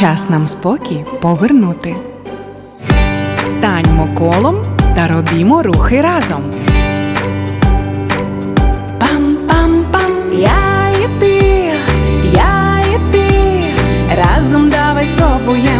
Час нам спокій повернути. Станьмо колом та робімо рухи разом. Пам-пам-пам, я і ти, я і ти. Разом давай спробуємо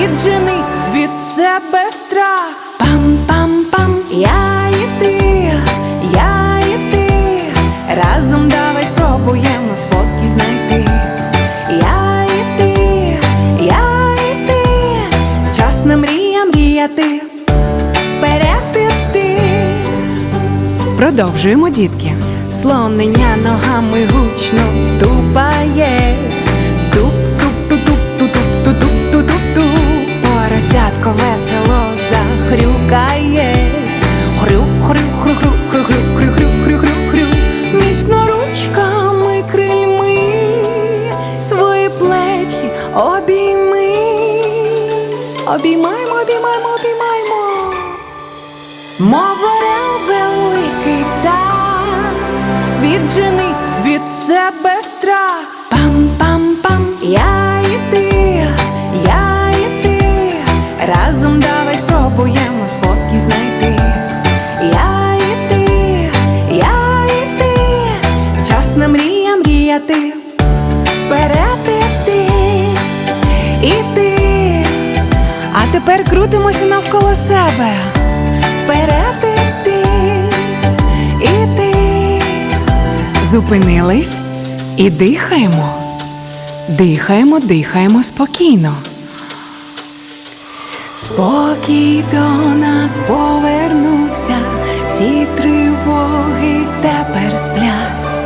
Віджени від себе страх. Пам-пам-пам, я і ти, я і ти, разом давай спробуємо спокій знайти. Я і ти, я і ти, час на мрія мріяти, вперед. Продовжуємо, дітки. Слонення ногами гучно плечі обійми. Обіймаймо, обіймаймо, обіймаймо. Мов великий птах, віджени від себе страх. Пам-пам-пам, я і ти, я і ти, разом давай спробуємо спокій знайти. Я і ти, я і ти, час на мрія мріяти, вперед іти, іти. А тепер крутимося навколо себе. Вперед іти, іти. Зупинились і дихаємо. Дихаємо, дихаємо спокійно. Спокій до нас повернувся, всі тривоги тепер сплять.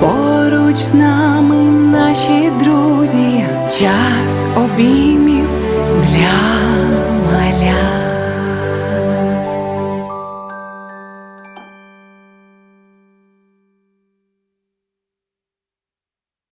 Поруч з нами наші just obedient.